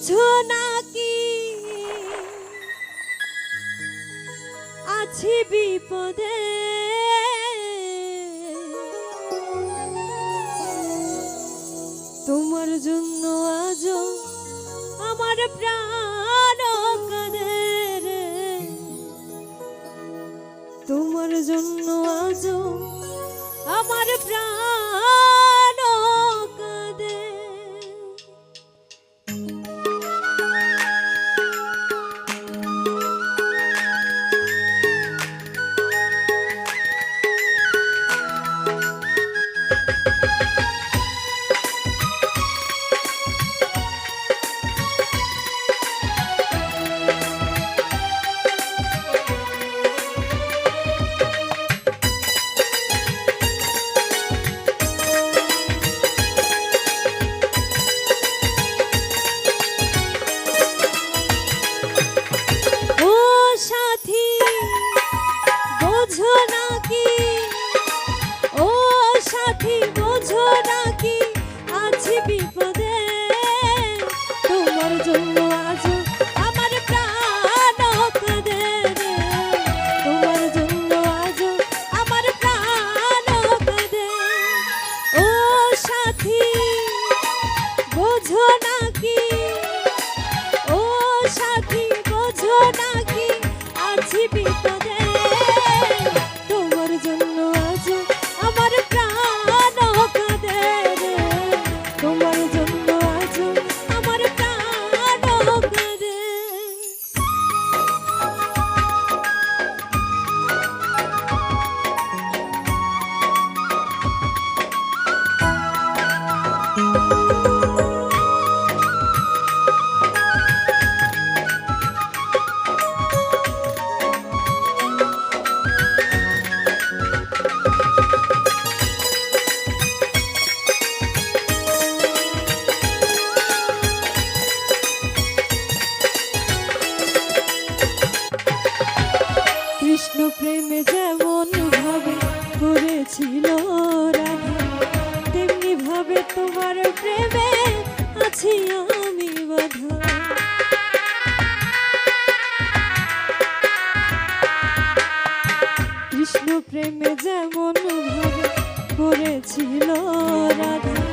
বুঝো নাকি আছি বিপদে। তোমার জন্য আজ আমার প্রাণ কাঁদে তোমার জন্য আজ আমার প্রাণ মন করেছিল রাধা।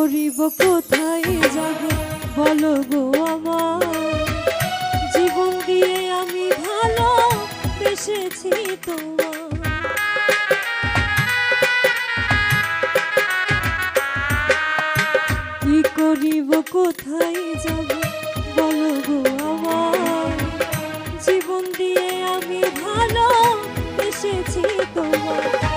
করিব, কোথায় যাব বলো গো আমার? জীবন দিয়ে আমি ভালো বেসেছি তোমার। কি করিব, কোথায় যাব বলো গো আমার? জীবন দিয়ে আমি ভালো বেসেছি তোমার।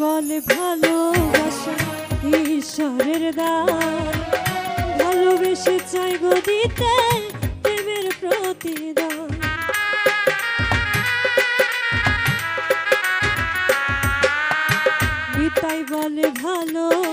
বলে ভালোবাসা ঈশ্বরের দান। ভালোবেসে চাই গো দিতে প্রেমের প্রতিদান। গীতাই বলে ভালো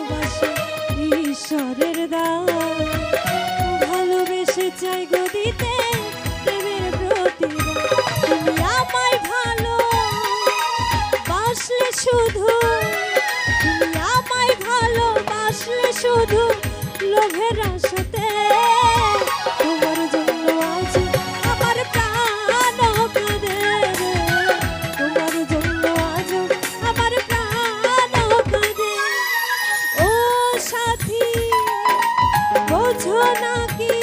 নাকি